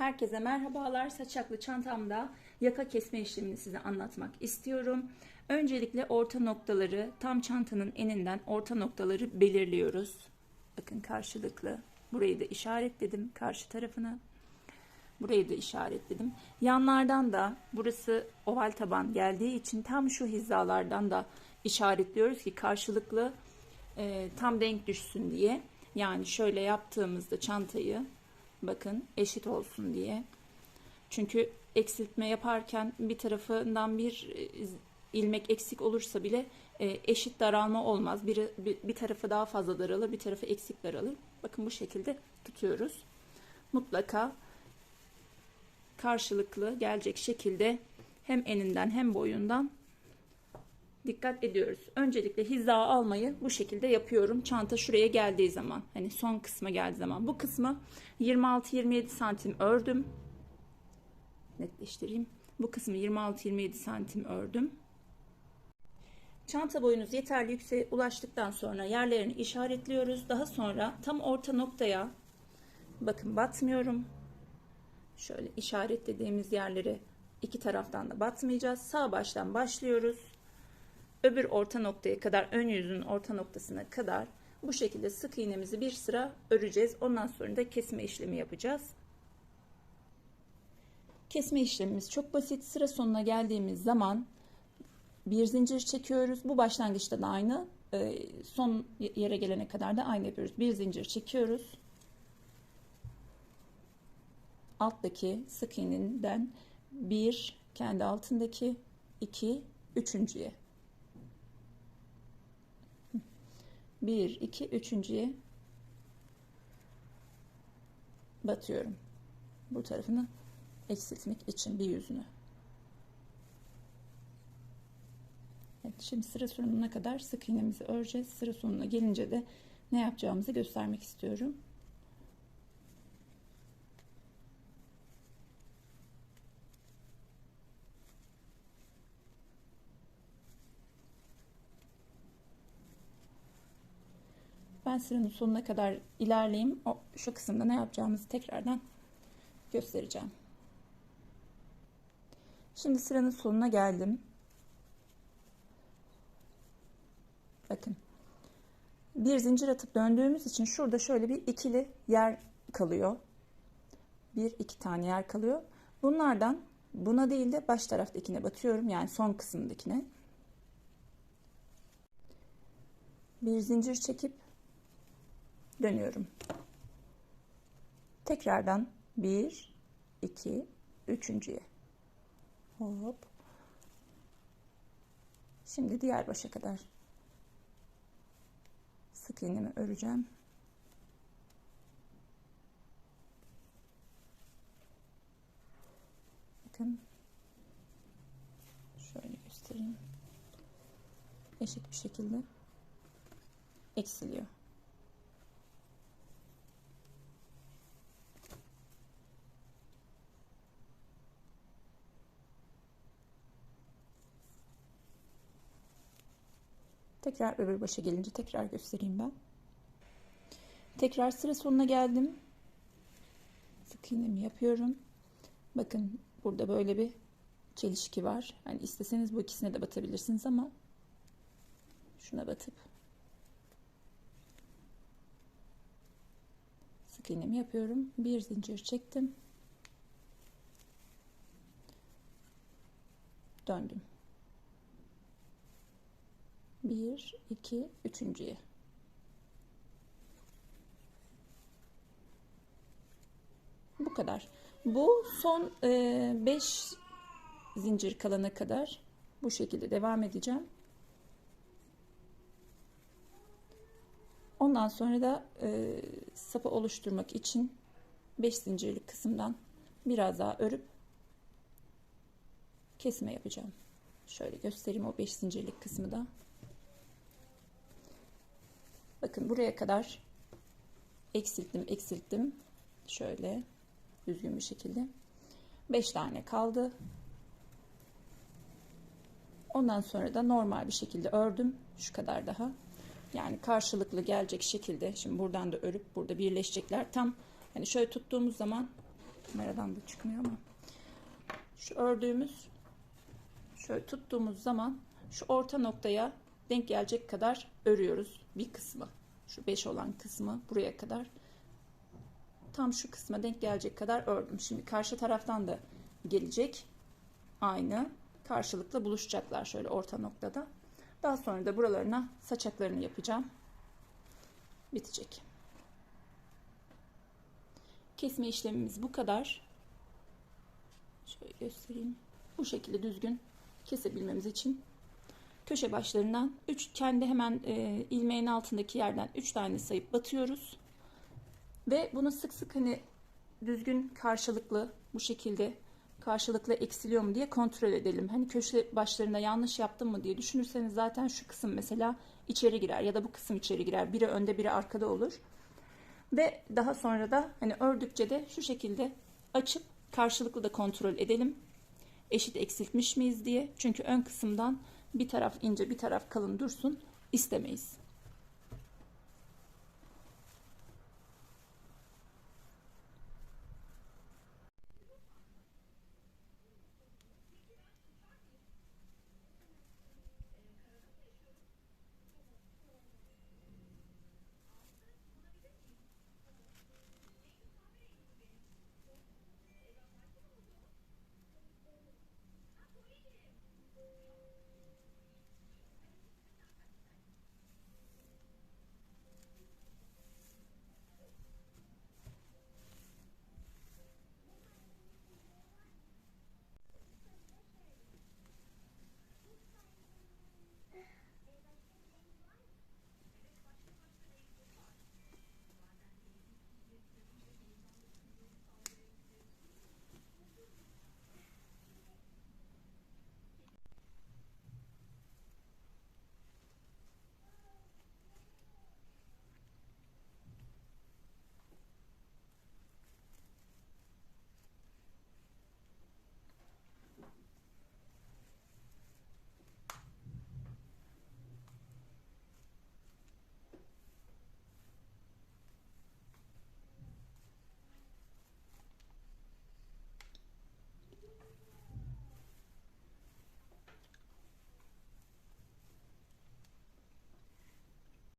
Herkese merhabalar. Saçaklı çantamda yaka kesme işlemini size anlatmak istiyorum. Öncelikle orta noktaları tam çantanın eninden orta noktaları belirliyoruz. Bakın karşılıklı. Burayı da işaretledim karşı tarafını. Burayı da işaretledim. Yanlardan da burası oval taban geldiği için tam şu hizalardan da işaretliyoruz ki karşılıklı e, tam denk düşsün diye. Yani şöyle yaptığımızda çantayı bakın eşit olsun diye. Çünkü eksiltme yaparken bir tarafından bir e, ilmek eksik olursa bile e, eşit daralma olmaz. Bir, bir, bir tarafı daha fazla daralır, bir tarafı eksik daralır. Bakın bu şekilde tutuyoruz. Mutlaka karşılıklı gelecek şekilde hem eninden hem boyundan dikkat ediyoruz. Öncelikle hiza almayı bu şekilde yapıyorum. Çanta şuraya geldiği zaman hani son kısma geldiği zaman bu kısmı 26-27 santim ördüm. Netleştireyim. Bu kısmı 26-27 santim ördüm. Çanta boyunuz yeterli yükseğe ulaştıktan sonra yerlerini işaretliyoruz. Daha sonra tam orta noktaya bakın batmıyorum. Şöyle işaretlediğimiz yerleri iki taraftan da batmayacağız. Sağ baştan başlıyoruz öbür orta noktaya kadar ön yüzün orta noktasına kadar bu şekilde sık iğnemizi bir sıra öreceğiz. Ondan sonra da kesme işlemi yapacağız. Kesme işlemimiz çok basit. Sıra sonuna geldiğimiz zaman bir zincir çekiyoruz. Bu başlangıçta da aynı. Son yere gelene kadar da aynı yapıyoruz. Bir zincir çekiyoruz. Alttaki sık iğneden bir kendi altındaki iki üçüncüye 1 2 üçüncüye batıyorum. Bu tarafını eksiltmek için bir yüzünü. Evet, şimdi sıra sonuna kadar sık iğnemizi öreceğiz. Sıra sonuna gelince de ne yapacağımızı göstermek istiyorum. Ben sıranın sonuna kadar ilerleyeyim. O, şu kısımda ne yapacağımızı tekrardan göstereceğim. Şimdi sıranın sonuna geldim. Bakın. Bir zincir atıp döndüğümüz için şurada şöyle bir ikili yer kalıyor. Bir iki tane yer kalıyor. Bunlardan buna değil de baş taraftakine batıyorum. Yani son kısımdakine. Bir zincir çekip dönüyorum. Tekrardan 1 2 üçüncüye. Hop. Şimdi diğer başa kadar sık iğnemi öreceğim. Bakın şöyle göstereyim. Eşit bir şekilde eksiliyor. Tekrar öbür başa gelince tekrar göstereyim ben. Tekrar sıra sonuna geldim. Sık iğnemi yapıyorum. Bakın burada böyle bir çelişki var. Yani isteseniz bu ikisine de batabilirsiniz ama şuna batıp sık iğnemi yapıyorum. Bir zincir çektim. Döndüm. 1 2 üçüncüye. Bu kadar. Bu son 5 e, zincir kalana kadar bu şekilde devam edeceğim. Ondan sonra da e, sapı oluşturmak için 5 zincirlik kısımdan biraz daha örüp kesme yapacağım. Şöyle göstereyim o 5 zincirlik kısmı da Bakın buraya kadar eksilttim eksilttim. Şöyle düzgün bir şekilde. 5 tane kaldı. Ondan sonra da normal bir şekilde ördüm. Şu kadar daha. Yani karşılıklı gelecek şekilde. Şimdi buradan da örüp burada birleşecekler. Tam hani şöyle tuttuğumuz zaman kameradan da çıkmıyor ama şu ördüğümüz şöyle tuttuğumuz zaman şu orta noktaya denk gelecek kadar örüyoruz bir kısmı. Şu 5 olan kısmı buraya kadar. Tam şu kısma denk gelecek kadar ördüm. Şimdi karşı taraftan da gelecek. Aynı karşılıklı buluşacaklar şöyle orta noktada. Daha sonra da buralarına saçaklarını yapacağım. Bitecek. Kesme işlemimiz bu kadar. Şöyle göstereyim. Bu şekilde düzgün kesebilmemiz için köşe başlarından 3 kendi hemen e, ilmeğin altındaki yerden 3 tane sayıp batıyoruz. Ve bunu sık sık hani düzgün karşılıklı bu şekilde karşılıklı eksiliyor mu diye kontrol edelim. Hani köşe başlarında yanlış yaptım mı diye düşünürseniz zaten şu kısım mesela içeri girer ya da bu kısım içeri girer. Biri önde biri arkada olur. Ve daha sonra da hani ördükçe de şu şekilde açıp karşılıklı da kontrol edelim. Eşit eksiltmiş miyiz diye. Çünkü ön kısımdan bir taraf ince bir taraf kalın dursun istemeyiz.